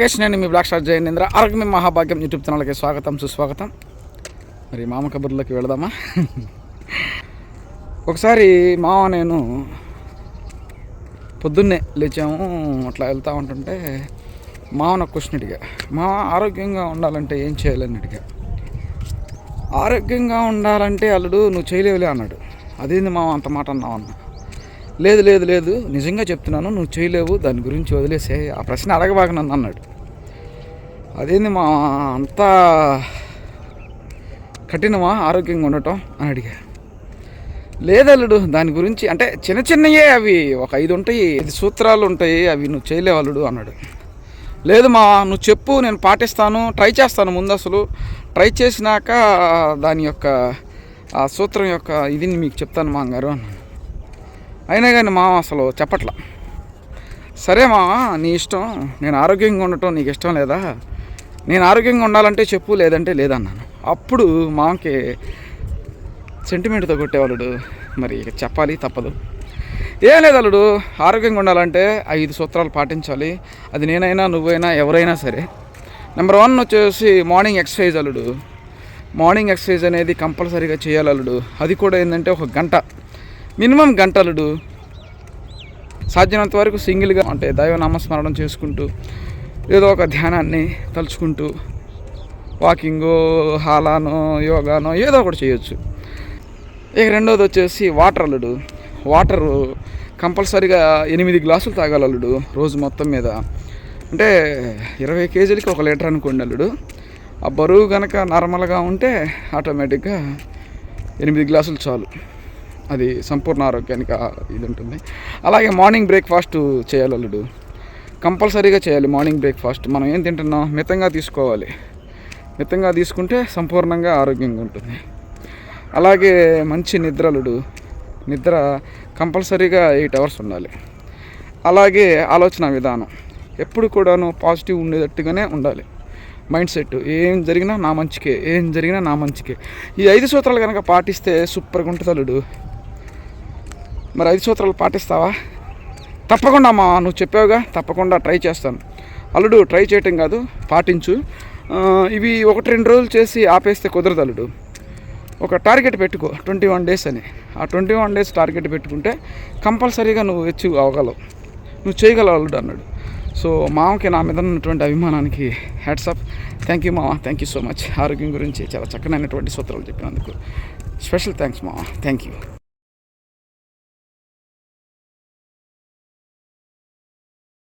Cash నేను మీ black star జయనేంద్ర ఆరోగ్యం మహాభాగ్యం యూట్యూబ్ ఛానల్కి స్వాగతం సుస్వాగతం. మరి మామ కబుర్లోకి వెళదామా? ఒకసారి మామ నేను పొద్దున్నే లేచాము అట్లా వెళ్తూ ఉంటుంటే మామను క్వశ్చన్ అడిగా మామ ఆరోగ్యంగా ఉండాలంటే ఏం చేయాలని అడిగా. ఆరోగ్యంగా ఉండాలంటే అల్లుడు నువ్వు చేయలేవులే అన్నాడు. అదేంది మామ అంత మాట అన్నావు అన్నా. లేదు లేదు లేదు నిజంగా చెప్తున్నాను నువ్వు చేయలేవు దాని గురించి వదిలేసే ఆ ప్రశ్న అడగబాక నన్ను అన్నాడు. అదేంది మా అంత కఠినమా ఆరోగ్యంగా ఉండటం అని అడిగా. లేదల్లుడు దాని గురించి అంటే చిన్న చిన్నయే అవి ఒక ఐదు ఉంటాయి ఐదు సూత్రాలు ఉంటాయి అవి నువ్వు చేయలేవల్లుడు అన్నాడు. లేదు మా నువ్వు చెప్పు నేను పాటిస్తాను ట్రై చేస్తాను ముందు అసలు ట్రై చేసినాక దాని యొక్క ఆ సూత్రం యొక్క ఇది మీకు చెప్తాను మా గారు అన్నాను అయినా కానీ మామ అసలు చెప్పట్లా. సరే మామ నీ ఇష్టం. నేను ఆరోగ్యంగా ఉండటం నీకు ఇష్టం లేదా? నేను ఆరోగ్యంగా ఉండాలంటే చెప్పు లేదంటే లేదన్నాను అప్పుడు మామకి సెంటిమెంట్తో కొట్టేవాళ్ళుడు మరి చెప్పాలి తప్పదు. ఏం లేదు అల్లుడు ఆరోగ్యంగా ఉండాలంటే ఐదు సూత్రాలు పాటించాలి. అది నేనైనా నువ్వైనా ఎవరైనా సరే. నెంబర్ వన్ వచ్చేసి మార్నింగ్ ఎక్సర్సైజ్ అల్లుడు. మార్నింగ్ ఎక్సర్సైజ్ అనేది కంపల్సరీగా చేయాలి అల్లుడు. అది కూడా ఏంటంటే ఒక గంట. మినిమం గంటలుడు సాధ్యమైనంత వరకు సింగిల్గా అంటే దైవ నామస్మరణం చేసుకుంటూ ఏదో ఒక ధ్యానాన్ని తలుచుకుంటూ వాకింగో హాలానో యోగానో ఏదో ఒకటి చేయొచ్చు. ఇక రెండోది వచ్చేసి వాటర్ అల్లుడు వాటరు కంపల్సరీగా ఎనిమిది గ్లాసులు తాగాలి అల్లుడు రోజు మొత్తం మీద. అంటే ఇరవై కేజీలకి ఒక లీటర్ అనుకోండి అల్లుడు. ఆ బరువు కనుక నార్మల్గా ఉంటే ఆటోమేటిక్గా ఎనిమిది గ్లాసులు చాలు. అది సంపూర్ణ ఆరోగ్యానికి ఇది ఉంటుంది. అలాగే మార్నింగ్ బ్రేక్ఫాస్ట్ చేయాలి అల్లుడు. కంపల్సరీగా చేయాలి మార్నింగ్ బ్రేక్ఫాస్ట్. మనం ఏం తింటున్నాం? మితంగా తీసుకోవాలి. మితంగా తీసుకుంటే సంపూర్ణంగా ఆరోగ్యంగా ఉంటుంది. అలాగే మంచి నిద్రలుడు నిద్ర కంపల్సరీగా ఎయిట్ అవర్స్ ఉండాలి. అలాగే ఆలోచన విధానం. ఎప్పుడు కూడాను పాజిటివ్ ఉండేటట్టుగానే ఉండాలి. Mindset. ఏం జరిగినా నా మంచికే. ఏం జరిగినా నా మంచికే. ఈ ఐదు సూత్రాలు కనుక పాటిస్తే సూపర్గా ఉంటుంది అల్లుడు. మరి ఐదు సూత్రాలు పాటిస్తావా? తప్పకుండా అమ్మా నువ్వు చెప్పావుగా తప్పకుండా ట్రై చేస్తాను. అల్లుడు ట్రై చేయటం కాదు పాటించు. ఇవి ఒకటి రెండు రోజులు చేసి ఆపేస్తే కుదరదు అల్లుడు. ఒక టార్గెట్ పెట్టుకో ట్వంటీ వన్ డేస్ అని. ఆ ట్వంటీ వన్ డేస్ టార్గెట్ పెట్టుకుంటే కంపల్సరీగా నువ్వు అచీవ్ అవ్వగలవు. నువ్వు చేయగలవు అల్లుడు అన్నాడు. సో మామకి నా మీద ఉన్నటువంటి అభిమానానికి హ్యాట్సప్ థ్యాంక్ యూ మామ థ్యాంక్ యూ సో మచ్. ఆరోగ్యం గురించి చాలా చక్కనైనటువంటి సూత్రాలు చెప్పినందుకు. స్పెషల్ థ్యాంక్స్ మామ థ్యాంక్ యూ.